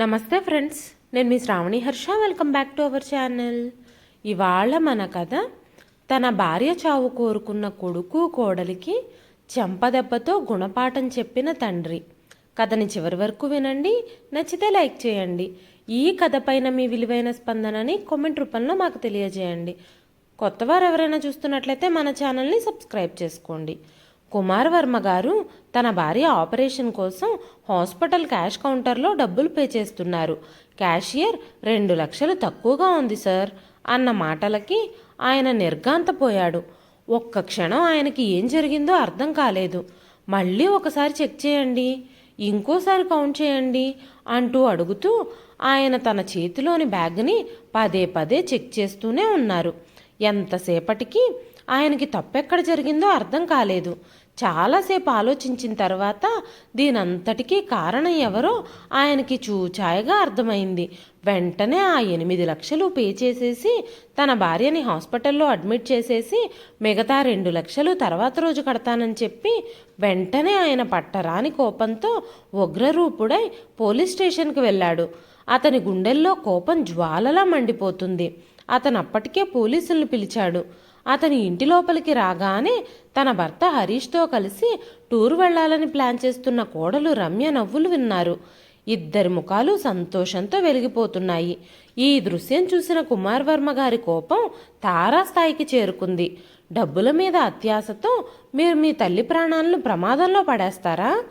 నమస్తే ఫ్రెండ్స్ నేను మీ Sravani Harsha. Welcome back to our channel. ఇవాళ మన కథ తన భార్య చావు కోరుకున్న కొడుకు కోడలికి చెంపదెబ్బతో గుణపాఠం చెప్పిన తండ్రి. కథని చివరి వరకు వినండి నచ్చితే లైక్ చేయండి. ఈ కథ పైన మీ విలువైన స్పందనని కామెంట్ రూపంలో మాకు తెలియజేయండి. కొత్తవారు ఎవరైనా చూస్తున్నట్లయితే మన ఛానల్ని సబ్స్క్రైబ్ చేసుకోండి. కుమార్ వర్మ గారు తన భార్య ఆపరేషన్ కోసం హాస్పిటల్ క్యాష్ కౌంటర్లో డబ్బులు పే చేస్తున్నారు. క్యాషియర్ రెండు లక్షలు తక్కువగా ఉంది సార్ అన్న మాటలకి ఆయన నిర్గాంతపోయాడు ఒక్క క్షణం ఆయనకి ఏం జరిగిందో అర్థం కాలేదు. మళ్ళీ ఒకసారి చెక్ చేయండి ఇంకోసారి కౌంట్ చేయండి అంటూ అడుగుతూ ఆయన తన చేతిలోని బ్యాగ్ని పదే పదే చెక్ చేస్తూనే ఉన్నారు. ఎంతసేపటికి ఆయనకి తప్పెక్కడ జరిగిందో అర్థం కాలేదు. చాలాసేపు ఆలోచించిన తర్వాత దీనంతటికీ కారణం ఎవరో ఆయనకి చూచాయగా అర్థమైంది. వెంటనే ఆ ఎనిమిది లక్షలు పే చేసేసి తన భార్యని హాస్పిటల్లో అడ్మిట్ చేసేసి మిగతా రెండు లక్షలు తర్వాత రోజు కడతానని చెప్పి వెంటనే ఆయన పట్టరాని కోపంతో ఉగ్రరూపుడై పోలీస్ స్టేషన్కి వెళ్ళాడు. అతని గుండెల్లో కోపం జ్వాలలా మండిపోతుంది. అతను అప్పటికే పోలీసుల్ని పిలిచాడు. అతని ఇంటి లోపలికి రాగానే తన భర్త హరీష్తో కలిసి టూర్ వెళ్ళాలని ప్లాన్ చేస్తున్న కోడలు రమ్య నవ్వులు విన్నారు. ఇద్దరి ముఖాలు సంతోషంతో వెలిగిపోతున్నాయి. ఈ దృశ్యం చూసిన కుమార్ వర్మ గారి కోపం తారాస్థాయికి చేరుకుంది. డబ్బుల మీద అత్యాశతో మీరు మీ తల్లి ప్రాణాలను ప్రమాదంలో పడేస్తారా?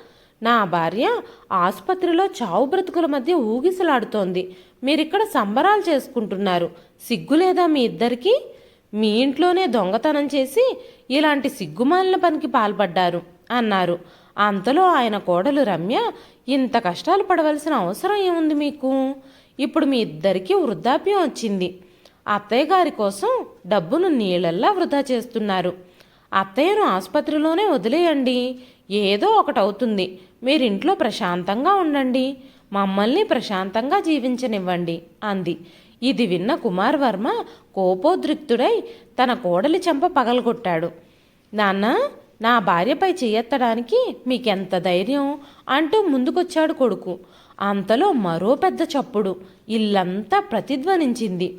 నా భార్య ఆసుపత్రిలో చావు బ్రతుకుల మధ్య ఊగిసలాడుతోంది. మీరిక్కడ సంబరాలు చేసుకుంటున్నారు. సిగ్గులేదా మీ ఇద్దరికీ? మీ ఇంట్లోనే దొంగతనం చేసి ఇలాంటి సిగ్గుమాలిన పనికి పాల్పడ్డారు అన్నారు. అంతలో ఆయన కోడలు రమ్య ఇంత కష్టాలు పడవలసిన అవసరం ఏముంది మీకు? ఇప్పుడు మీ ఇద్దరికీ వృద్ధాప్యం వచ్చింది. అత్తయ్య గారి కోసం డబ్బును నీళ్ళల్లా వృధా చేస్తున్నారు. అత్తయ్యను ఆసుపత్రిలోనే వదిలేయండి. ఏదో ఒకటి అవుతుంది మీరింట్లో ప్రశాంతంగా ఉండండి. మమ్మల్ని ప్రశాంతంగా జీవించనివ్వండి అంది. ఇది విన్న కుమార్ వర్మ కోపోద్రిక్తుడై తన కోడలి చెంప పగలగొట్టాడు. నాన్న నా భార్యపై చేయెత్తడానికి మీకెంత ధైర్యం? అంటూ ముందుకొచ్చాడు కొడుకు. అంతలో మరో పెద్ద చప్పుడు. ఇల్లంతా ప్రతిధ్వనించింది.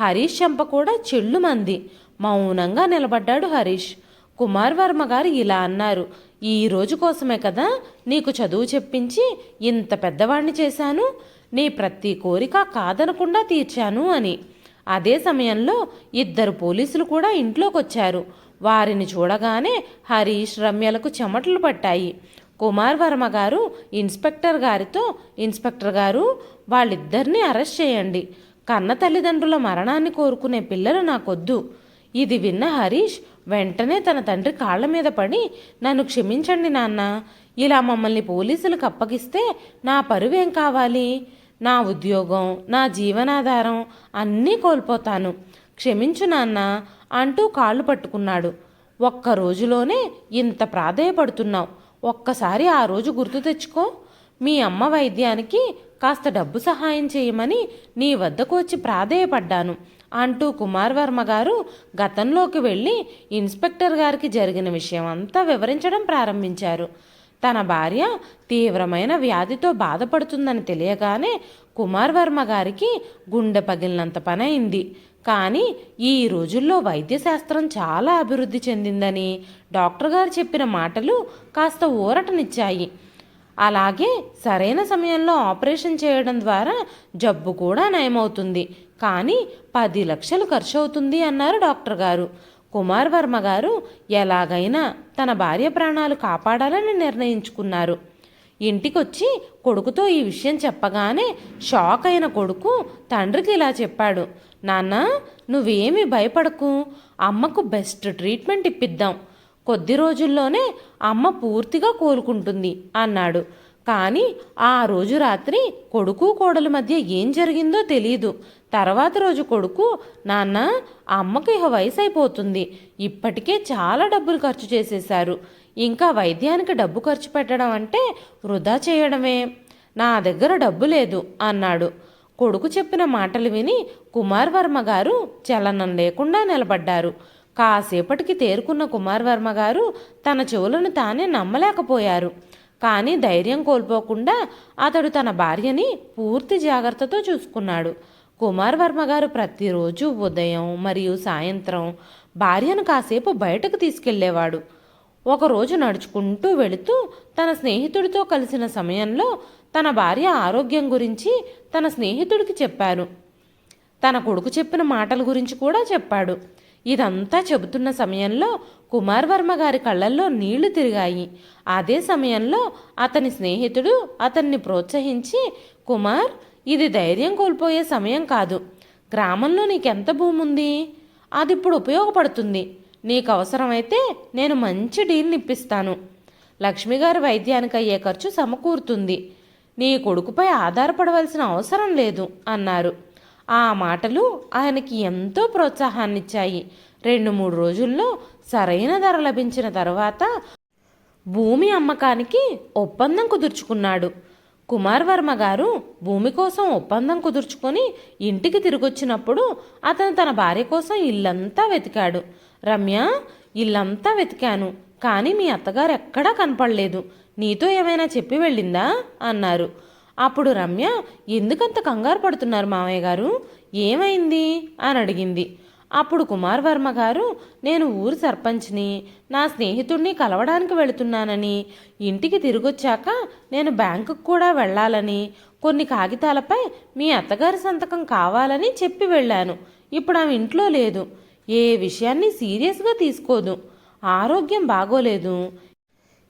హరీష్ చెంప కూడా చెల్లుమంది మౌనంగా నిలబడ్డాడు హరీష్. కుమార్ వర్మ గారు ఇలా అన్నారు. ఈ రోజు కోసమే కదా నీకు చదువు చెప్పించి ఇంత పెద్దవాణ్ణి చేశాను. నీ ప్రతి కోరిక కాదనకుండా తీర్చాను అని. అదే సమయంలో ఇద్దరు పోలీసులు కూడా ఇంట్లోకి వచ్చారు వారిని చూడగానే హరీష్ రమ్యలకు చెమటలు పట్టాయి. కుమార్ వర్మ గారు ఇన్స్పెక్టర్ గారితో ఇన్స్పెక్టర్ గారు వాళ్ళిద్దరినీ అరెస్ట్ చేయండి. కన్న తల్లిదండ్రుల మరణాన్ని కోరుకునే పిల్లలు నాకొద్దు. ఇది విన్న హరీష్ వెంటనే తన తండ్రి కాళ్ళ మీద పడి నన్ను క్షమించండి నాన్న. ఇలా మమ్మల్ని పోలీసులకు అప్పగిస్తే నా పరువేం కావాలి? నా ఉద్యోగం నా జీవనాధారం అన్నీ కోల్పోతాను. క్షమించు నాన్న అంటూ కాళ్ళు పట్టుకున్నాడు. ఒక్క రోజులోనే ఇంత ప్రాధేయపడుతున్నావు. ఒక్కసారి ఆ రోజు గుర్తు తెచ్చుకో. మీ అమ్మ వైద్యానికి కాస్త డబ్బు సహాయం చేయమని నీ వద్దకు వచ్చి ప్రాధేయపడ్డాను అంటూ కుమార్ వర్మ గారు గతంలోకి వెళ్ళి ఇన్స్పెక్టర్ గారికి జరిగిన విషయం అంతా వివరించడం ప్రారంభించారు. తన భార్య తీవ్రమైన వ్యాధితో బాధపడుతుందని తెలియగానే కుమార్ వర్మ గారికి గుండె పగిలినంత పనైంది. కానీ ఈ రోజుల్లో వైద్యశాస్త్రం చాలా అభివృద్ధి చెందిందని డాక్టర్ గారు చెప్పిన మాటలు కాస్త ఊరటనిచ్చాయి. అలాగే సరైన సమయంలో ఆపరేషన్ చేయడం ద్వారా జబ్బు కూడా నయమవుతుంది. కానీ పది లక్షలు ఖర్చు అవుతుంది అన్నారు డాక్టర్ గారు. కుమార్ వర్మ గారు ఎలాగైనా తన భార్య ప్రాణాలు కాపాడాలని నిర్ణయించుకున్నారు. ఇంటికొచ్చి కొడుకుతో ఈ విషయం చెప్పగానే షాక్ అయిన కొడుకు తండ్రికి ఇలా చెప్పాడు. నాన్న నువ్వేమీ భయపడకు. అమ్మకు బెస్ట్ ట్రీట్మెంట్ ఇప్పిద్దాం. కొద్ది రోజుల్లోనే అమ్మ పూర్తిగా కోలుకుంటుంది అన్నాడు. కానీ ఆ రోజు రాత్రి కొడుకు కోడల మధ్య ఏం జరిగిందో తెలియదు తర్వాత రోజు కొడుకు నాన్న అమ్మకి ఇహ వయసు అయిపోతుంది ఇప్పటికే చాలా డబ్బులు ఖర్చు చేసేశారు. ఇంకా వైద్యానికి డబ్బు ఖర్చు పెట్టడం అంటే వృధా చేయడమే. నా దగ్గర డబ్బు లేదు అన్నాడు. కొడుకు చెప్పిన మాటలు విని కుమార్ వర్మ గారు చలనం లేకుండా నిలబడ్డారు. కాసేపటికి తేరుకున్న కుమార్ వర్మ గారు తన చెవులను తానే నమ్మలేకపోయారు. కానీ ధైర్యం కోల్పోకుండా అతడు తన భార్యని పూర్తి జాగ్రత్తతో చూసుకున్నాడు. కుమార్ వర్మ గారు ప్రతిరోజు ఉదయం మరియు సాయంత్రం భార్యను కాసేపు బయటకు తీసుకెళ్ళేవాడు. ఒకరోజు నడుచుకుంటూ వెళుతూ తన స్నేహితుడితో కలిసిన సమయంలో తన భార్య ఆరోగ్యం గురించి తన స్నేహితుడికి చెప్పారు. తన కొడుకు చెప్పిన మాటల గురించి కూడా చెప్పాడు. ఇదంతా చెబుతున్న సమయంలో కుమార్ వర్మ గారి కళ్ళల్లో నీళ్ళు తిరిగాయి. అదే సమయంలో అతని స్నేహితుడు అతన్ని ప్రోత్సహించి కుమార్ ఇది ధైర్యం కోల్పోయే సమయం కాదు. గ్రామంలో నీకెంత భూమి ఉంది అది ఇప్పుడు ఉపయోగపడుతుంది. నీకు అవసరమైతే నేను మంచి డీల్ని ఇప్పిస్తాను. లక్ష్మి గారి వైద్యానికి అయ్యే ఖర్చు సమకూరుతుంది. నీ కొడుకుపై ఆధారపడవలసిన అవసరం లేదు అన్నారు. ఆ మాటలు ఆయనకి ఎంతో ప్రోత్సాహాన్నిచ్చాయి. రెండు మూడు రోజుల్లో సరైన ధర లభించిన తర్వాత భూమి అమ్మకానికి ఒప్పందం కుదుర్చుకున్నాడు. కుమార్ వర్మ గారు భూమి కోసం ఒప్పందం కుదుర్చుకొని ఇంటికి తిరిగొచ్చినప్పుడు అతను తన భార్య కోసం ఇల్లంతా వెతికాడు. రమ్య ఇల్లంతా వెతికాను కానీ మీ అత్తగారు ఎక్కడా కనపడలేదు. నీతో ఏమైనా చెప్పి వెళ్ళిందా? అన్నారు. అప్పుడు రమ్య ఎందుకంత కంగారు పడుతున్నారు మామయ్య గారు? ఏమైంది? అని అడిగింది. అప్పుడు కుమార్ వర్మ గారు నేను ఊరు సర్పంచ్ని నా స్నేహితుడిని కలవడానికి వెళుతున్నానని ఇంటికి తిరిగొచ్చాక నేను బ్యాంకుకు కూడా వెళ్ళాలని కొన్ని కాగితాలపై మీ అత్తగారి సంతకం కావాలని చెప్పి వెళ్ళాను. ఇప్పుడు ఆమె ఇంట్లో లేదు. ఏ విషయాన్ని సీరియస్గా తీసుకోదు. ఆరోగ్యం బాగోలేదు.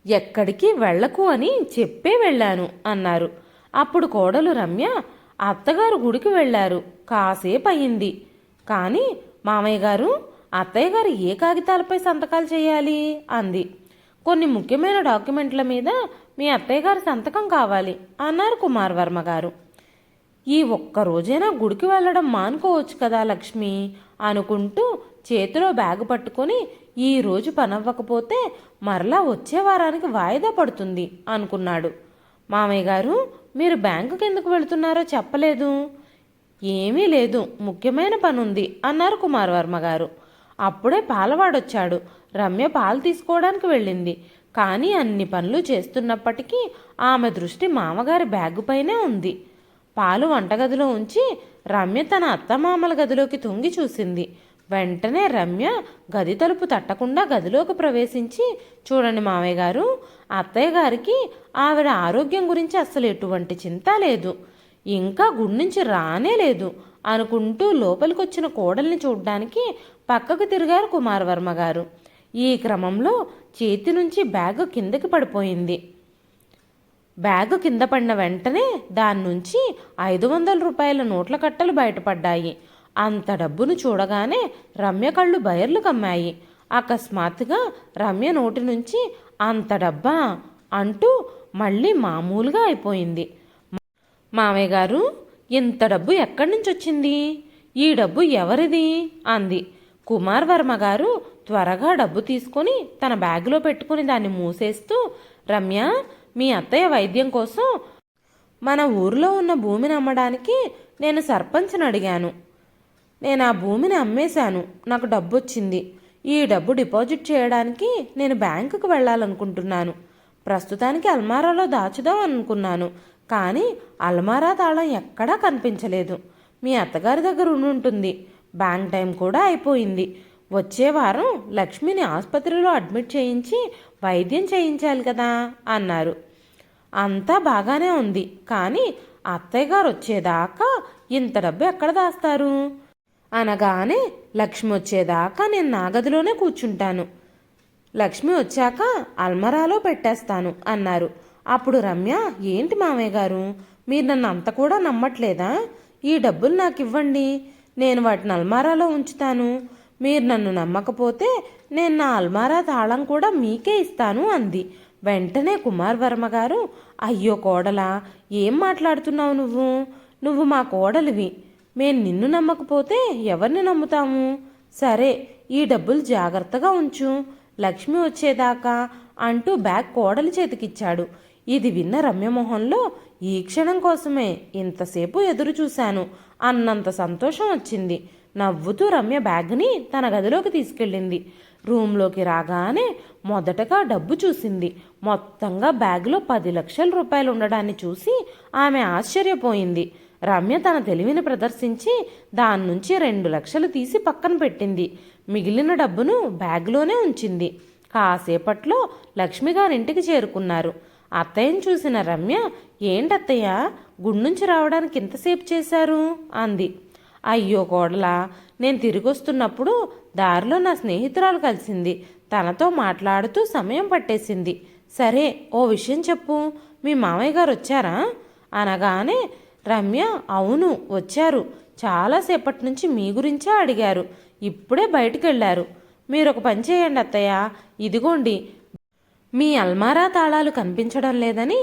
ఎక్కడికి వెళ్ళకు అని చెప్పే వెళ్ళాను అన్నారు. అప్పుడు కోడలు రమ్య అత్తగారు గుడికి వెళ్ళారు. కాసేపు అయింది కానీ మామయ్య గారు అత్తయ్య గారు ఏ కాగితాలపై సంతకాలు చేయాలి? అంది. కొన్ని ముఖ్యమైన డాక్యుమెంట్ల మీద మీ అత్తయ్య గారి సంతకం కావాలి అన్నారు కుమార్ వర్మ గారు. ఈ ఒక్క రోజైనా గుడికి వెళ్ళడం మానుకోవచ్చు కదా లక్ష్మి? అనుకుంటూ చేతిలో బ్యాగు పట్టుకొని ఈ రోజు పనవ్వకపోతే మరలా వచ్చే వారానికి వాయిదా పడుతుంది అనుకున్నాడు. మామయ్య గారు మీరు బ్యాంకుకి ఎందుకు వెళుతున్నారో చెప్పలేదు. ఏమీ లేదు ముఖ్యమైన పనుంది అన్నారు కుమార్ వర్మ గారు. అప్పుడే పాలవాడొచ్చాడు. రమ్య పాలు తీసుకోవడానికి వెళ్ళింది. కానీ అన్ని పనులు చేస్తున్నప్పటికీ ఆమె దృష్టి మామగారి బ్యాగుపైనే ఉంది. పాలు వంటగదిలో ఉంచి రమ్య తన అత్తమామల గదిలోకి తొంగి చూసింది. వెంటనే రమ్య గది తలుపు తట్టకుండా గదిలోకి ప్రవేశించి చూడండి మామయ్య గారు అత్తయ్య గారికి ఆవిడ ఆరోగ్యం గురించి అస్సలు ఎటువంటి చింత లేదు. ఇంకా గుడి నుంచి రానే లేదు. అనుకుంటూ లోపలికొచ్చిన కోడల్ని చూడ్డానికి పక్కకు తిరిగారు కుమారవర్మ గారు. ఈ క్రమంలో చేతి నుంచి బ్యాగ్ కిందకి పడిపోయింది. బ్యాగ్ కింద పడిన వెంటనే దాని నుంచి ఐదు వందల రూపాయల నోట్ల కట్టలు బయటపడ్డాయి. అంత డబ్బును చూడగానే రమ్య కళ్ళు బయర్లు కమ్మాయి. అకస్మాత్తుగా రమ్య నోటి నుంచి అంత డబ్బా అంటూ మళ్ళీ మామూలుగా అయిపోయింది. మామయ్య గారు ఇంత డబ్బు ఎక్కడి నుంచి వచ్చింది? ఈ డబ్బు ఎవరిది? అంది. కుమార్ వర్మ గారు త్వరగా డబ్బు తీసుకొని తన బ్యాగులో పెట్టుకుని దాన్ని మూసేస్తూ రమ్య మీ అత్తయ్య వైద్యం కోసం మన ఊర్లో ఉన్న భూమిని అమ్మడానికి నేను సర్పంచ్ని అడిగాను. నేను ఆ భూమిని అమ్మేశాను. నాకు డబ్బు వచ్చింది ఈ డబ్బు డిపాజిట్ చేయడానికి నేను బ్యాంకుకు వెళ్ళాలనుకుంటున్నాను. ప్రస్తుతానికి అల్మారాలో దాచుదాం అనుకున్నాను కానీ అల్మారా తాళం ఎక్కడా కనిపించలేదు. మీ అత్తగారి దగ్గర ఉండి ఉంటుంది. బ్యాంక్ టైం కూడా అయిపోయింది. వచ్చే వారం లక్ష్మిని ఆసుపత్రిలో అడ్మిట్ చేయించి వైద్యం చేయించాలి కదా అన్నారు. అంతా బాగానే ఉంది కానీ అత్తయ్య గారు వచ్చేదాకా ఇంత డబ్బు ఎక్కడ దాస్తారు? అనగానే లక్ష్మి వచ్చేదాకా నేను నా గదిలోనే కూర్చుంటాను. లక్ష్మి వచ్చాక అల్మరాలో పెట్టేస్తాను అన్నారు. అప్పుడు రమ్య ఏంటి మామయ్య గారు? మీరు నన్ను అంత కూడా నమ్మట్లేదా? ఈ డబ్బులు నాకు ఇవ్వండి నేను వాటిని అల్మారాలో ఉంచుతాను. మీరు నన్ను నమ్మకపోతే నేను నా అల్మారా తాళం కూడా మీకే ఇస్తాను అంది. వెంటనే కుమార్ వర్మ గారు అయ్యో కోడలా ఏం మాట్లాడుతున్నావు నువ్వు? నువ్వు మా కోడలివి. మేం నిన్ను నమ్మకపోతే ఎవరిని నమ్ముతాము? సరే ఈ డబ్బులు జాగ్రత్తగా ఉంచు. లక్ష్మి వచ్చేదాకా అంటూ బ్యాగ్ కోడలి చేతికిచ్చాడు. ఇది విన్న రమ్యమోహన్లో ఈ క్షణం కోసమే ఇంతసేపు ఎదురు చూశాను. అన్నంత సంతోషం వచ్చింది. నవ్వుతూ రమ్య బ్యాగ్ని తన గదిలోకి తీసుకెళ్ళింది. రూమ్లోకి రాగానే మొదటగా డబ్బు చూసింది. మొత్తంగా బ్యాగ్లో పది లక్షల రూపాయలు ఉండడాన్ని చూసి ఆమె ఆశ్చర్యపోయింది. రమ్య తన తెలివిని ప్రదర్శించి దాని నుంచి రెండు లక్షలు తీసి పక్కన పెట్టింది. మిగిలిన డబ్బును బ్యాగ్లోనే ఉంచింది. కాసేపట్లో లక్ష్మి గారింటికి చేరుకున్నారు. అత్తయ్యని చూసిన రమ్య ఏంటత్తయ్య గుండుంచి రావడానికి ఇంతసేపు చేశారు? అంది. అయ్యో కోడలా నేను తిరిగొస్తున్నప్పుడు దారిలో నా స్నేహితురాలు కలిసింది. తనతో మాట్లాడుతూ సమయం పట్టేసింది. సరే ఓ విషయం చెప్పు. మీ మామయ్య గారు వచ్చారా? అనగానే రమ్య అవును వచ్చారు. చాలాసేపటి నుంచి మీ గురించే అడిగారు. ఇప్పుడే బయటికి వెళ్ళారు మీరు ఒక పని చేయండి అత్తయ్య. ఇదిగోండి. మీ అల్మారా తాళాలు కనిపించడం లేదని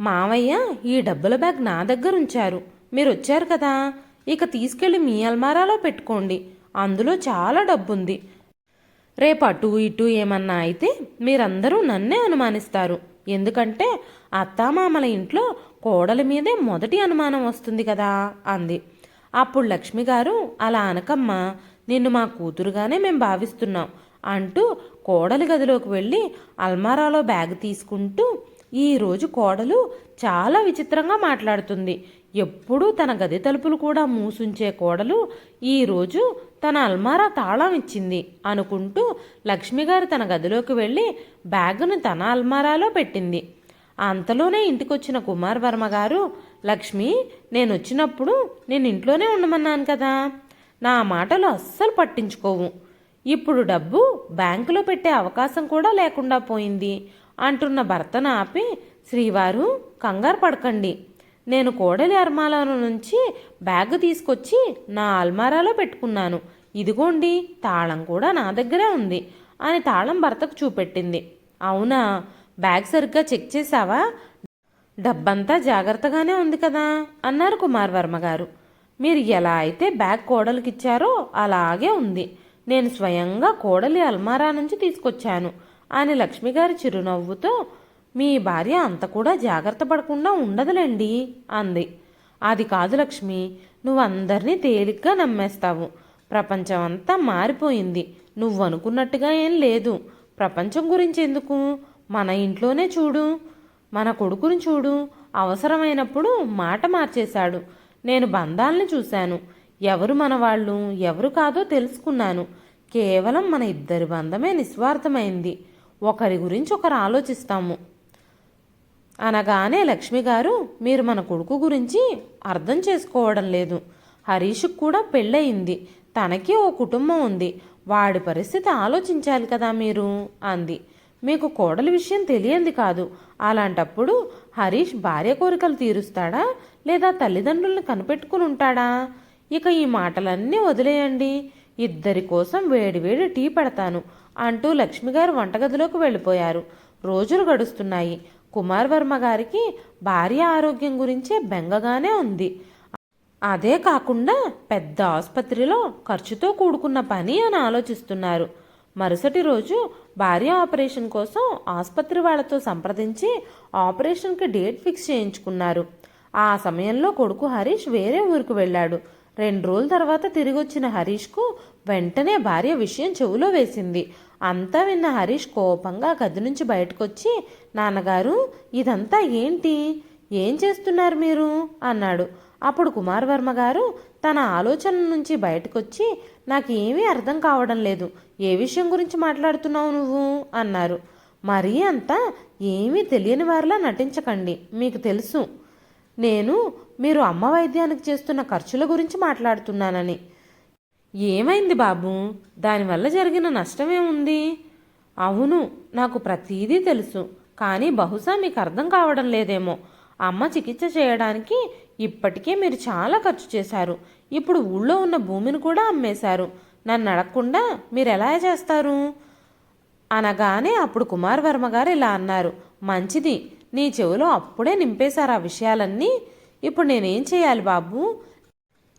మావయ్య ఈ డబ్బుల బ్యాగ్ నా దగ్గర ఉంచారు మీరు వచ్చారు కదా. ఇక తీసుకెళ్ళి మీ అల్మారాలో పెట్టుకోండి. అందులో చాలా డబ్బుంది. రేపు అటు ఇటు ఏమన్నా అయితే మీరందరూ నన్నే అనుమానిస్తారు. ఎందుకంటే అత్తామామల ఇంట్లో కోడలి మీదే మొదటి అనుమానం వస్తుంది కదా అంది. అప్పుడు లక్ష్మి గారు అలా అనకమ్మా నిన్ను మా కూతురుగానే మేము భావిస్తున్నాం అంటూ కోడలి గదిలోకి వెళ్ళి అల్మారాలో బ్యాగ్ తీసుకుంటూ ఈరోజు కోడలు చాలా విచిత్రంగా మాట్లాడుతుంది. ఎప్పుడూ తన గది తలుపులు కూడా మూసుంచే కోడలు ఈరోజు తన అల్మారా తాళం ఇచ్చింది అనుకుంటూ లక్ష్మిగారు తన గదిలోకి వెళ్ళి బ్యాగును తన అల్మారాలో పెట్టింది. అంతలోనే ఇంటికొచ్చిన కుమార్ వర్మ గారు లక్ష్మి నేను వచ్చినప్పుడు నేను ఇంట్లోనే ఉండమన్నాను కదా. నా మాటలు అస్సలు పట్టించుకోవు. ఇప్పుడు డబ్బు బ్యాంకులో పెట్టే అవకాశం కూడా లేకుండా పోయింది అంటున్న భర్తను ఆపి శ్రీవారు కంగారు పడకండి. నేను కోడలి అర్మాలను నుంచి బ్యాగ్ తీసుకొచ్చి నా అల్మారాలో పెట్టుకున్నాను. ఇదిగోండి తాళం కూడా నా దగ్గరే ఉంది అని తాళం భర్తకు చూపెట్టింది. అవునా? బ్యాగ్ సరిగ్గా చెక్ చేశావా? డబ్బంతా జాగ్రత్తగానే ఉంది కదా? అన్నారు కుమార్ వర్మ గారు. మీరు ఎలా అయితే బ్యాగ్ కోడలికిచ్చారో అలాగే ఉంది. నేను స్వయంగా కోడలి అల్మారా నుంచి తీసుకొచ్చాను. అని లక్ష్మిగారి చిరునవ్వుతో మీ భార్య అంత కూడా జాగ్రత్త పడకుండా ఉండదులేండి అంది. అది కాదు లక్ష్మి నువ్వందరినీ తేలిగ్గా నమ్మేస్తావు. ప్రపంచం అంతా మారిపోయింది. నువ్వు అనుకున్నట్టుగా ఏం లేదు. ప్రపంచం గురించి ఎందుకు? మన ఇంట్లోనే చూడు మన కొడుకుని చూడు అవసరమైనప్పుడు మాట మార్చేశాడు. నేను బంధాలని చూశాను. ఎవరు మనవాళ్ళు ఎవరు కాదో తెలుసుకున్నాను. కేవలం మన ఇద్దరి బంధమే నిస్వార్థమైంది. ఒకరి గురించి ఒకరు ఆలోచిస్తాము. అనగానే లక్ష్మి గారు మీరు మన కొడుకు గురించి అర్థం చేసుకోవడం లేదు. హరీష్కు కూడా పెళ్ళయింది. తనకి ఓ కుటుంబం ఉంది. వాడి పరిస్థితి ఆలోచించాలి కదా మీరు అంది. మీకు కోడలి విషయం తెలియంది కాదు. అలాంటప్పుడు హరీష్ భార్య కోరికలు తీరుస్తాడా? లేదా తల్లిదండ్రులను కనిపెట్టుకుని ఉంటాడా? ఇక ఈ మాటలన్నీ వదిలేయండి. ఇద్దరి కోసం వేడివేడి టీ పెడతాను అంటూ లక్ష్మిగారు వంటగదిలోకి వెళ్ళిపోయారు. రోజులు గడుస్తున్నాయి. కుమార్ వర్మ గారికి భార్య ఆరోగ్యం గురించే బెంగగానే ఉంది. అదే కాకుండా పెద్ద ఆసుపత్రిలో ఖర్చుతో కూడుకున్న పని అని ఆలోచిస్తున్నారు. మరుసటి రోజు భార్య ఆపరేషన్ కోసం ఆసుపత్రి వాళ్ళతో సంప్రదించి ఆపరేషన్కి డేట్ ఫిక్స్ చేయించుకున్నారు. ఆ సమయంలో కొడుకు హరీష్ వేరే ఊరికి వెళ్ళాడు. రెండు రోజుల తర్వాత తిరిగి వచ్చిన హరీష్కు వెంటనే భార్య విషయం చెవులో వేసింది. అంతా విన్న హరీష్ కోపంగా గది నుంచి బయటకొచ్చి నాన్నగారు ఇదంతా ఏంటి? ఏం చేస్తున్నారు మీరు? అన్నాడు. అప్పుడు కుమార్ వర్మ గారు తన ఆలోచన నుంచి బయటకొచ్చి నాకు ఏమీ అర్థం కావడం లేదు. ఏ విషయం గురించి మాట్లాడుతున్నావు నువ్వు? అన్నారు. మరీ అంతా ఏమీ తెలియని వారిలా నటించకండి. మీకు తెలుసు. నేను మీరు అమ్మ వైద్యానికి చేస్తున్న ఖర్చుల గురించి మాట్లాడుతున్నానని. ఏమైంది బాబు? దానివల్ల జరిగిన నష్టమేముంది? అవును. నాకు ప్రతీదీ తెలుసు. కానీ బహుశా మీకు అర్థం కావడం లేదేమో. అమ్మ చికిత్స చేయడానికి ఇప్పటికే మీరు చాలా ఖర్చు చేశారు. ఇప్పుడు ఊళ్ళో ఉన్న భూమిని కూడా అమ్మేశారు. నన్ను అడగకుండా మీరు ఎలా చేస్తారు? అనగానే అప్పుడు కుమార్ వర్మ గారు ఇలా అన్నారు. మంచిది. నీ చెవిలో అప్పుడే నింపేశారు ఆ విషయాలన్నీ. ఇప్పుడు నేనేం చేయాలి బాబు?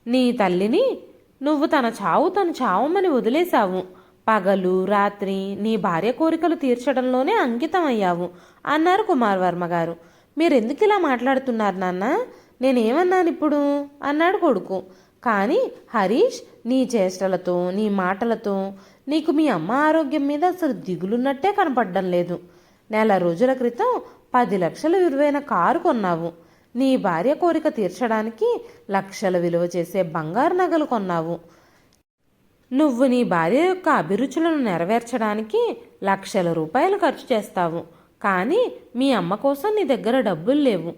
నీ తల్లిని నువ్వు తన చావు తను చావమని వదిలేశావు. పగలు రాత్రి నీ భార్య కోరికలు తీర్చడంలోనే అంకితమయ్యావు అన్నారు కుమార్ వర్మ గారు. మీరెందుకు ఇలా మాట్లాడుతున్నారు నాన్న? నేనేమన్నాను ఇప్పుడు? అన్నాడు కొడుకు. కానీ హరీష్ నీ చేష్టలతో నీ మాటలతో నీకు మీ అమ్మ ఆరోగ్యం మీద అసలు దిగులున్నట్టే కనపడడం లేదు. నెల రోజుల క్రితం పది లక్షల విలువైన కారు కొన్నావు. నీ భార్య కోరిక తీర్చడానికి లక్షల విలువ చేసే బంగారు నగలు కొన్నావు. నువ్వు నీ భార్య యొక్క అభిరుచులను నెరవేర్చడానికి లక్షల రూపాయలు ఖర్చు చేస్తావు. కానీ మీ అమ్మ కోసం నీ దగ్గర డబ్బులు లేవు.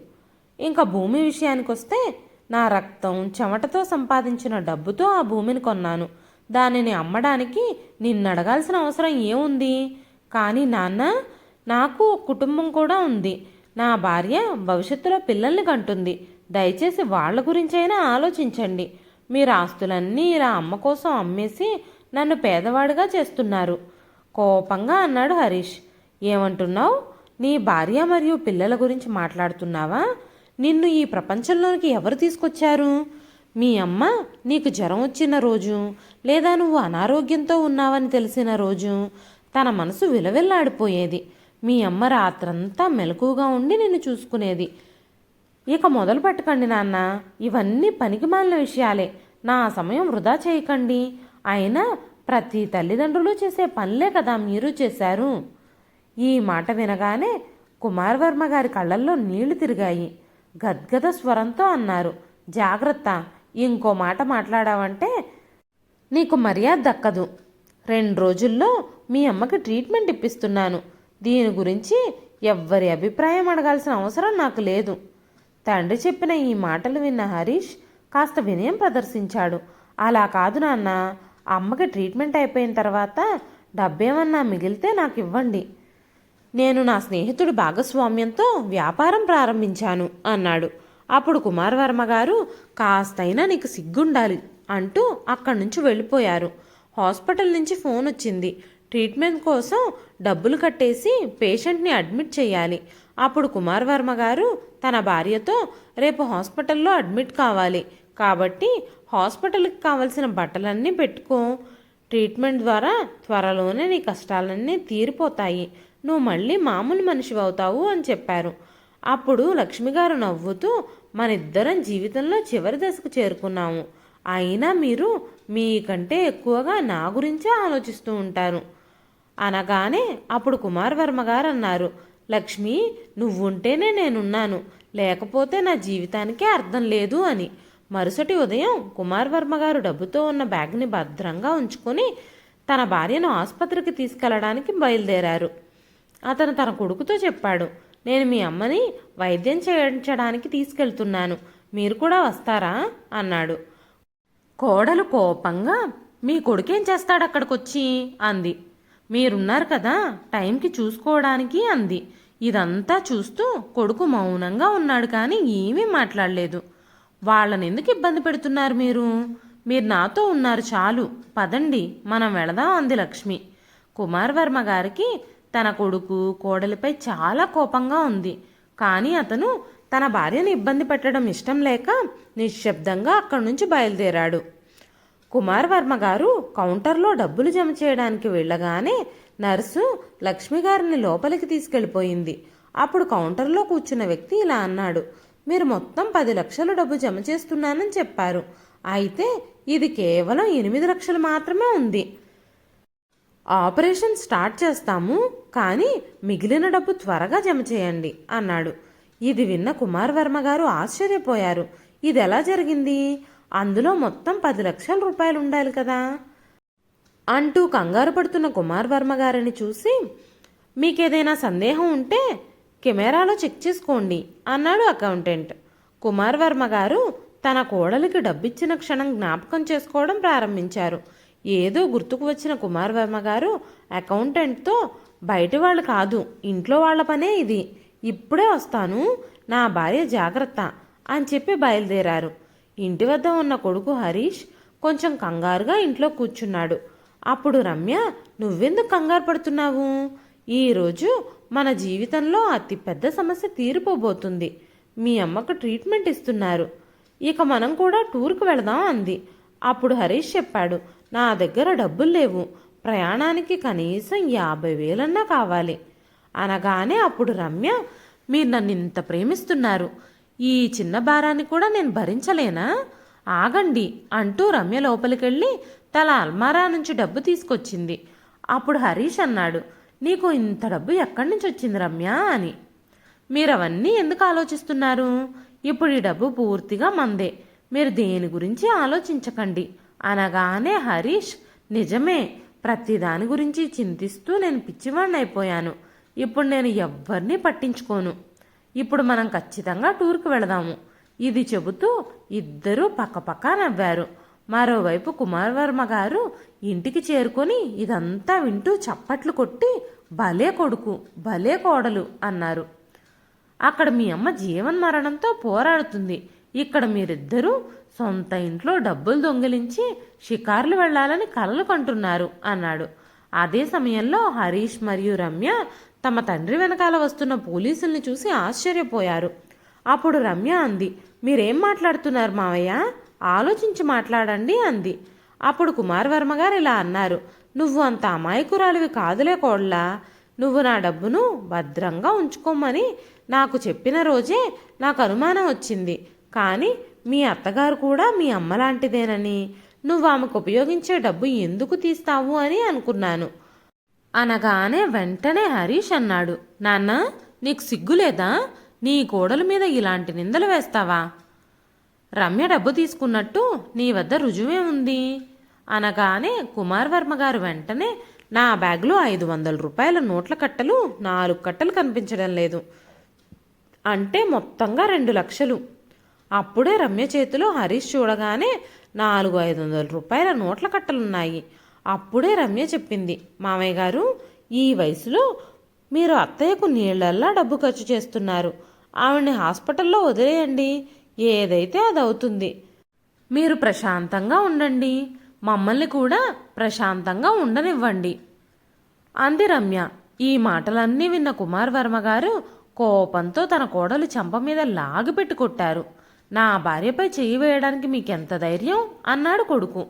ఇంకా భూమి విషయానికి వస్తే నా రక్తం చెమటతో సంపాదించిన డబ్బుతో ఆ భూమిని కొన్నాను. దానిని అమ్మడానికి నిన్ను అడగాల్సిన అవసరం ఏముంది? కానీ నాన్న నాకు కుటుంబం కూడా ఉంది. నా భార్య భవిష్యత్తులో పిల్లల్ని కంటుంది. దయచేసి వాళ్ళ గురించైనా ఆలోచించండి. మీరు ఆస్తులన్నీ ఇలా అమ్మ కోసం అమ్మేసి నన్ను పేదవాడిగా చేస్తున్నారు. కోపంగా అన్నాడు హరీష్. ఏమంటున్నావు? నీ భార్య మరియు పిల్లల గురించి మాట్లాడుతున్నావా? నిన్ను ఈ ప్రపంచంలోనికి ఎవరు తీసుకొచ్చారు? మీ అమ్మ నీకు జ్వరం వచ్చిన రోజు లేదా నువ్వు అనారోగ్యంతో ఉన్నావని తెలిసిన రోజు తన మనసు విలవిల్లాడిపోయేది. మీ అమ్మ రాత్రంతా మెలకుగా ఉండి నిన్ను చూసుకునేది. ఇక మొదలు పెట్టకండి నాన్న ఇవన్నీ పనికిమాలిన విషయాలే. నా సమయం వృధా చేయకండి. అయినా ప్రతి తల్లిదండ్రులు చేసే పనులే కదా మీరు చేశారు. ఈ మాట వినగానే కుమారవర్మ గారి కళ్ళల్లో నీళ్ళు తిరిగాయి. గద్గద స్వరంతో అన్నారు జాగ్రత్త ఇంకో మాట మాట్లాడావంటే నీకు మర్యాద దక్కదు. రెండు రోజుల్లో మీ అమ్మకి ట్రీట్మెంట్ ఇప్పిస్తున్నాను. దీని గురించి ఎవ్వరి అభిప్రాయం అడగాల్సిన అవసరం నాకు లేదు. తండ్రి చెప్పిన ఈ మాటలు విన్న హరీష్ కాస్త వినయం ప్రదర్శించాడు. అలా కాదు నాన్న అమ్మకి ట్రీట్మెంట్ అయిపోయిన తర్వాత డబ్బేమన్నా మిగిలితే నాకు ఇవ్వండి నేను నా స్నేహితుడి భాగస్వామ్యంతో వ్యాపారం ప్రారంభించాను అన్నాడు. అప్పుడు కుమార్ వర్మ గారు కాస్తైనా నీకు సిగ్గుండాలి అంటూ అక్కడి నుంచి వెళ్ళిపోయారు. హాస్పిటల్ నుంచి ఫోన్ వచ్చింది. ట్రీట్మెంట్ కోసం డబ్బులు కట్టేసి పేషెంట్ని అడ్మిట్ చేయాలి. అప్పుడు కుమార్ వర్మ గారు తన భార్యతో రేపు హాస్పిటల్లో అడ్మిట్ కావాలి. కాబట్టి హాస్పిటల్కి కావలసిన బట్టలన్నీ పెట్టుకో. ట్రీట్మెంట్ ద్వారా త్వరలోనే నీ కష్టాలన్నీ తీరిపోతాయి. నువ్వు మళ్ళీ మామూలు మనిషి అవుతావు అని చెప్పారు. అప్పుడు లక్ష్మిగారు నవ్వుతూ మనిద్దరం జీవితంలో చివరి దశకు చేరుకున్నాము. అయినా మీరు మీకంటే ఎక్కువగా నా గురించే ఆలోచిస్తూ ఉంటారు. అనగానే అప్పుడు కుమార్ వర్మ గారు అన్నారు లక్ష్మి నువ్వుంటేనే నేనున్నాను. లేకపోతే నా జీవితానికే అర్థం లేదు అని. మరుసటి ఉదయం కుమార్ వర్మ గారు డబ్బుతో ఉన్న బ్యాగ్ని భద్రంగా ఉంచుకొని తన భార్యను ఆసుపత్రికి తీసుకెళ్ళడానికి బయలుదేరారు. అతను తన కొడుకుతో చెప్పాడు నేను మీ అమ్మని వైద్యం చేయించడానికి తీసుకెళ్తున్నాను మీరు కూడా వస్తారా? అన్నాడు. కోడలు కోపంగా మీ కొడుకేం చేస్తాడు అక్కడికొచ్చి? అంది. మీరున్నారు కదా టైంకి చూసుకోవడానికి? అంది. ఇదంతా చూస్తూ కొడుకు మౌనంగా ఉన్నాడు కానీ ఏమీ మాట్లాడలేదు. వాళ్ళని ఎందుకు ఇబ్బంది పెడుతున్నారు మీరు? మీరు నాతో ఉన్నారు చాలు పదండి మనం వెళదాం అంది లక్ష్మి. కుమార్ వర్మ గారికి తన కొడుకు కోడలిపై చాలా కోపంగా ఉంది. కానీ అతను తన భార్యను ఇబ్బంది పెట్టడం ఇష్టం లేక నిశ్శబ్దంగా అక్కడి నుంచి బయలుదేరాడు. కుమార్ వర్మ గారు కౌంటర్లో డబ్బులు జమ చేయడానికి వెళ్ళగానే నర్సు లక్ష్మి గారిని లోపలికి తీసుకెళ్ళిపోయింది. అప్పుడు కౌంటర్లో కూర్చున్న వ్యక్తి ఇలా అన్నాడు మీరు మొత్తం పది లక్షల డబ్బు జమ చేస్తున్నానని చెప్పారు. అయితే ఇది కేవలం ఎనిమిది లక్షలు మాత్రమే ఉంది. ఆపరేషన్ స్టార్ట్ చేస్తాము కానీ మిగిలిన డబ్బు త్వరగా జమ చేయండి అన్నాడు. ఇది విన్న కుమార్ వర్మ గారు ఆశ్చర్యపోయారు. ఇది ఎలా జరిగింది? అందులో మొత్తం పది లక్షల రూపాయలు ఉండాలి కదా? అంటూ కంగారు పడుతున్న కుమార్ వర్మ గారిని చూసి మీకేదైనా సందేహం ఉంటే కెమెరాలో చెక్ చేసుకోండి అన్నాడు అకౌంటెంట్. కుమార్ వర్మ గారు తన కోడలికి డబ్బిచ్చిన క్షణం జ్ఞాపకం చేసుకోవడం ప్రారంభించారు. ఏదో గుర్తుకు వచ్చిన కుమార్ వర్మ గారు అకౌంటెంట్తో బయట వాళ్ళు కాదు ఇంట్లో వాళ్ళ పనే ఇది. ఇప్పుడే వస్తాను నా భార్య జాగ్రత్త అని చెప్పి బయలుదేరారు. ఇంటి వద్ద ఉన్న కొడుకు హరీష్ కొంచెం కంగారుగా ఇంట్లో కూర్చున్నాడు. అప్పుడు రమ్య నువ్వెందుకు కంగారు పడుతున్నావు? ఈరోజు మన జీవితంలో అతి పెద్ద సమస్య తీరిపోబోతుంది. మీ అమ్మకు ట్రీట్మెంట్ ఇస్తున్నారు. ఇక మనం కూడా టూర్కి వెళదాం అంది. అప్పుడు హరీష్ చెప్పాడు నా దగ్గర డబ్బులు లేవు. ప్రయాణానికి కనీసం యాభై వేలన్నా కావాలి. అనగానే అప్పుడు రమ్య మీరు నన్ను ఇంత ప్రేమిస్తున్నారు. ఈ చిన్న భారాన్ని కూడా నేను భరించలేనా? ఆగండి అంటూ రమ్య లోపలికెళ్ళి తల అల్మారా నుంచి డబ్బు తీసుకొచ్చింది. అప్పుడు హరీష్ అన్నాడు నీకు ఇంత డబ్బు ఎక్కడి నుంచి వచ్చింది రమ్య అని. మీరు అవన్నీ ఎందుకు ఆలోచిస్తున్నారు? ఇప్పుడు ఈ డబ్బు పూర్తిగా మందే. మీరు దేని గురించి ఆలోచించకండి. అనగానే హరీష్ నిజమే ప్రతి దాని గురించి చింతిస్తూ నేను పిచ్చివాడిని అయిపోయాను ఇప్పుడు నేను ఎవ్వరినీ పట్టించుకోను. ఇప్పుడు మనం ఖచ్చితంగా టూర్కి వెళదాము. ఇది చెబుతూ ఇద్దరూ పక్కపక్క నవ్వారు. మరోవైపు కుమారవర్మ గారు ఇంటికి చేరుకొని ఇదంతా వింటూ చప్పట్లు కొట్టి భలే కొడుకు భలే కోడలు అన్నారు. అక్కడ మీ అమ్మ జీవన్ మరణంతో పోరాడుతుంది. ఇక్కడ మీరిద్దరూ సొంత ఇంట్లో డబ్బులు దొంగిలించి షికార్లు వెళ్ళాలని కలలు కంటున్నారు అన్నాడు. అదే సమయంలో హరీష్ మరియు రమ్య తమ తండ్రి వెనకాల వస్తున్న పోలీసుల్ని చూసి ఆశ్చర్యపోయారు. అప్పుడు రమ్య అంది మీరేం మాట్లాడుతున్నారు మావయ్య? ఆలోచించి మాట్లాడండి అంది. అప్పుడు కుమార్ వర్మ గారు ఇలా అన్నారు నువ్వు అంత అమాయకురాలివి కాదులే కోళ్ళా. నువ్వు నా డబ్బును భద్రంగా ఉంచుకోమని నాకు చెప్పిన రోజే నాకు అనుమానం వచ్చింది. కానీ మీ అత్తగారు కూడా మీ అమ్మ లాంటిదేనని. నువ్వు ఆమెకు ఉపయోగించే డబ్బు ఎందుకు తీస్తావు అని అనుకున్నాను. అనగానే వెంటనే హరీష్ అన్నాడు నాన్న నీకు సిగ్గులేదా నీ కోడల మీద ఇలాంటి నిందలు వేస్తావా? రమ్య డబ్బు తీసుకున్నట్టు నీ వద్ద రుజువే ఉంది. అనగానే కుమార్ వర్మ గారు వెంటనే నా బ్యాగ్లో ఐదు వందల రూపాయల నోట్ల కట్టలు నాలుగు కట్టలు కనిపించడం లేదు. అంటే మొత్తంగా రెండు లక్షలు. అప్పుడే రమ్య చేతిలో హరీష్ చూడగానే నాలుగు ఐదు వందల రూపాయల నోట్ల కట్టలున్నాయి. అప్పుడే రమ్య చెప్పింది మామయ్య గారు ఈ వయసులో మీరు అత్తయ్యకు నీళ్ళల్లా డబ్బు ఖర్చు చేస్తున్నారు. ఆవిడ్ని హాస్పిటల్లో వదిలేయండి ఏదైతే అది అవుతుంది. మీరు ప్రశాంతంగా ఉండండి మమ్మల్ని కూడా ప్రశాంతంగా ఉండనివ్వండి. అంది రమ్య. ఈ మాటలన్నీ విన్న కుమార్ వర్మ గారు కోపంతో తన కోడలు చెంప మీద లాగిపెట్టి కొట్టారు నా భార్యపై చెయ్యి వేయడానికి మీకెంత ధైర్యం? అన్నాడు కొడుకు.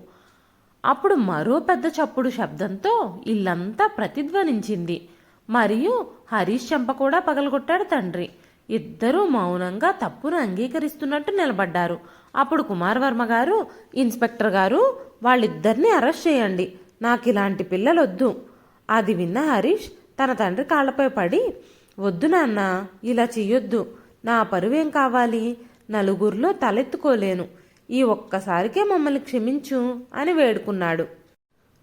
అప్పుడు మరో పెద్ద చప్పుడు శబ్దంతో ఇల్లంతా ప్రతిధ్వనించింది. మరియు హరీష్ చెంప కూడా పగలగొట్టాడు తండ్రి. ఇద్దరూ మౌనంగా తప్పును అంగీకరిస్తున్నట్టు నిలబడ్డారు. అప్పుడు కుమార్ వర్మ గారు ఇన్స్పెక్టర్ గారు వాళ్ళిద్దరిని అరెస్ట్ చేయండి. నాకు ఇలాంటి పిల్లలొద్దు. అది విన్న హరీష్ తన తండ్రి కాళ్ళపై పడి వద్దు నాన్న ఇలా చెయ్యొద్దు. నా పరువేం కావాలి? నలుగురిలో తలెత్తుకోలేను. ఈ ఒక్కసారికే మమ్మల్ని క్షమించు అని వేడుకున్నాడు.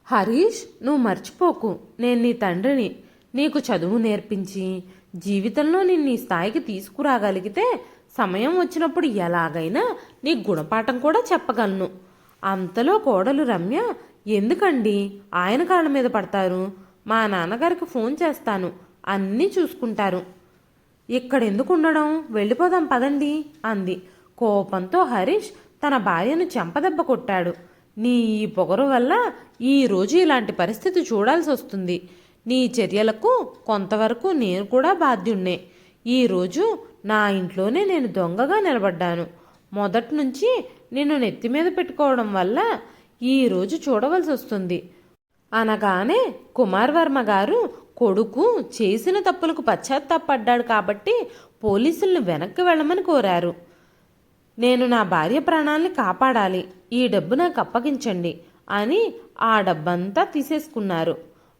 హరీష్ నువ్వు మర్చిపోకు. నేను నీ తండ్రిని. నీకు చదువు నేర్పించి జీవితంలో నిన్ను ఈ స్థాయికి తీసుకురాగలిగితే సమయం వచ్చినప్పుడు ఎలాగైనా నీ గుణపాఠం కూడా చెప్పగలను. అంతలో కోడలు రమ్య ఎందుకండి? ఆయన కాళ్ళ మీద పడతారు. మా నాన్నగారికి ఫోన్ చేస్తాను. అన్నీ చూసుకుంటారు. ఇక్కడ ఎందుకు ఉండడం వెళ్ళిపోదాం పదండి అంది. కోపంతో హరీష్ తన భార్యను చెంపదెబ్బ కొట్టాడు. నీ ఈ పొగరు వల్ల ఈ రోజు ఇలాంటి పరిస్థితి చూడాల్సి వస్తుంది నీ చర్యలకు కొంతవరకు నేను కూడా బాధ్యుణ్ణే. ఈరోజు నా ఇంట్లోనే నేను దొంగగా నిలబడ్డాను. మొదటి నుంచి నిన్ను నెత్తి మీద పెట్టుకోవడం వల్ల ఈరోజు చూడవలసి వస్తుంది అనగానే కుమార్ వర్మ గారు కొడుకు చేసిన తప్పులకు పశ్చాత్తాపడ్డాడు కాబట్టి పోలీసుల్ని వెనక్కి వెళ్ళమని కోరారు. నేను నా భార్య ప్రాణాల్ని కాపాడాలి ఈ డబ్బు నాకు అప్పగించండి అని ఆ డబ్బంతా తీసేసుకున్నారు.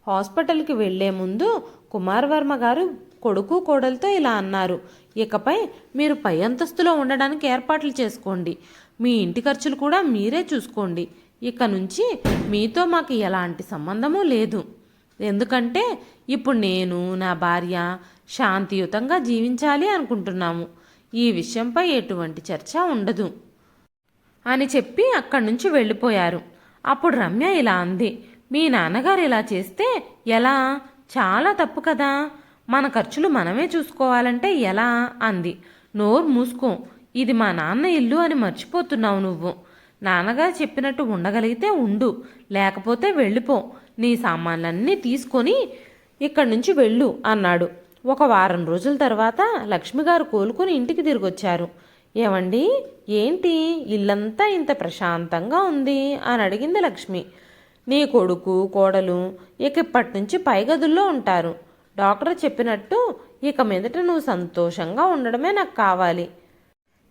హాస్పిటల్కి వెళ్ళే ముందు కుమార్ వర్మ గారు కొడుకు కోడలతో ఇలా అన్నారు ఇకపై మీరు పై అంతస్తులో ఉండడానికి ఏర్పాట్లు చేసుకోండి. మీ ఇంటి ఖర్చులు కూడా మీరే చూసుకోండి. ఇక నుంచి మీతో మాకు ఎలాంటి సంబంధము లేదు. ఎందుకంటే ఇప్పుడు నేను నా భార్య శాంతియుతంగా జీవించాలి అనుకుంటున్నాము. ఈ విషయంపై ఎటువంటి చర్చ ఉండదు అని చెప్పి అక్కడి నుంచి వెళ్ళిపోయారు. అప్పుడు రమ్య ఇలా అంది మీ నాన్నగారు ఇలా చేస్తే ఎలా? చాలా తప్పు కదా. మన ఖర్చులు మనమే చూసుకోవాలంటే ఎలా? అంది. నోరు మూసుకో ఇది మా నాన్న ఇల్లు అని మర్చిపోతున్నావు నువ్వు. నాన్నగారు చెప్పినట్టు ఉండగలిగితే ఉండు లేకపోతే వెళ్ళిపో. నీ సామాన్లన్నీ తీసుకొని ఇక్కడి నుంచి వెళ్ళు అన్నాడు. ఒక వారం రోజుల తర్వాత లక్ష్మిగారు కోలుకొని ఇంటికి తిరిగొచ్చారు. ఏమండి? ఏంటి? ఇల్లంతా ఇంత ప్రశాంతంగా ఉంది అని అడిగింది లక్ష్మి. నీ కొడుకు కోడలు ఇక ఇప్పటి నుంచి పై గదుల్లో ఉంటారు. డాక్టర్ చెప్పినట్టు ఇక మీదట నువ్వు సంతోషంగా ఉండడమే నాకు కావాలి.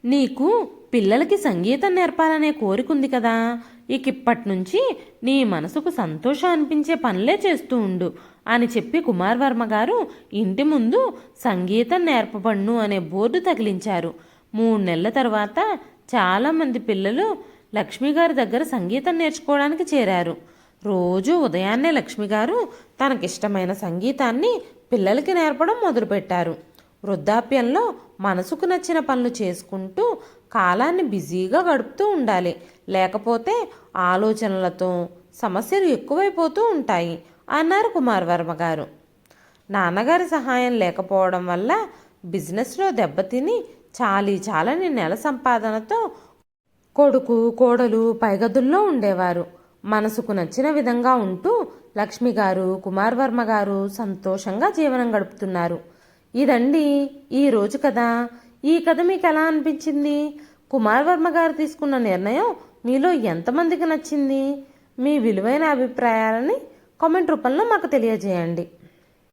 నీకు పిల్లలకి సంగీతం నేర్పాలనే కోరిక ఉంది కదా. ఇక ఇప్పటి నుంచి నీ మనసుకు సంతోషం అనిపించే పనులే చేస్తూ ఉండు అని చెప్పి కుమార్ వర్మ గారు ఇంటి ముందు సంగీతం నేర్పబడును అనే బోర్డు తగిలించారు. మూడు నెలల తర్వాత చాలామంది పిల్లలు లక్ష్మి గారి దగ్గర సంగీతం నేర్చుకోవడానికి చేరారు. రోజు ఉదయాన్నే లక్ష్మి గారు తనకిష్టమైన సంగీతాన్ని పిల్లలకి నేర్పడం మొదలుపెట్టారు. వృద్ధాప్యంలో మనసుకు నచ్చిన పనులు చేసుకుంటూ కాలాన్ని బిజీగా గడుపుతూ ఉండాలి. లేకపోతే ఆలోచనలతో సమస్యలు ఎక్కువైపోతూ ఉంటాయి అన్నారు కుమార్ వర్మ గారు. నాన్నగారి సహాయం లేకపోవడం వల్ల బిజినెస్లో దెబ్బతిని చాలీ చాలని నెల సంపాదనతో కొడుకు కోడలు పైగదుల్లో ఉండేవారు. మనసుకు నచ్చిన విధంగా ఉంటూ లక్ష్మి గారు కుమార్ వర్మ గారు సంతోషంగా జీవనం గడుపుతున్నారు. ఇదండి ఈ రోజు కథ. ఈ కథ మీకు ఎలా అనిపించింది? కుమార్ వర్మ గారు తీసుకున్న నిర్ణయం మీలో ఎంతమందికి నచ్చింది? మీ విలువైన అభిప్రాయాలని కామెంట్ రూపంలో మాకు తెలియజేయండి.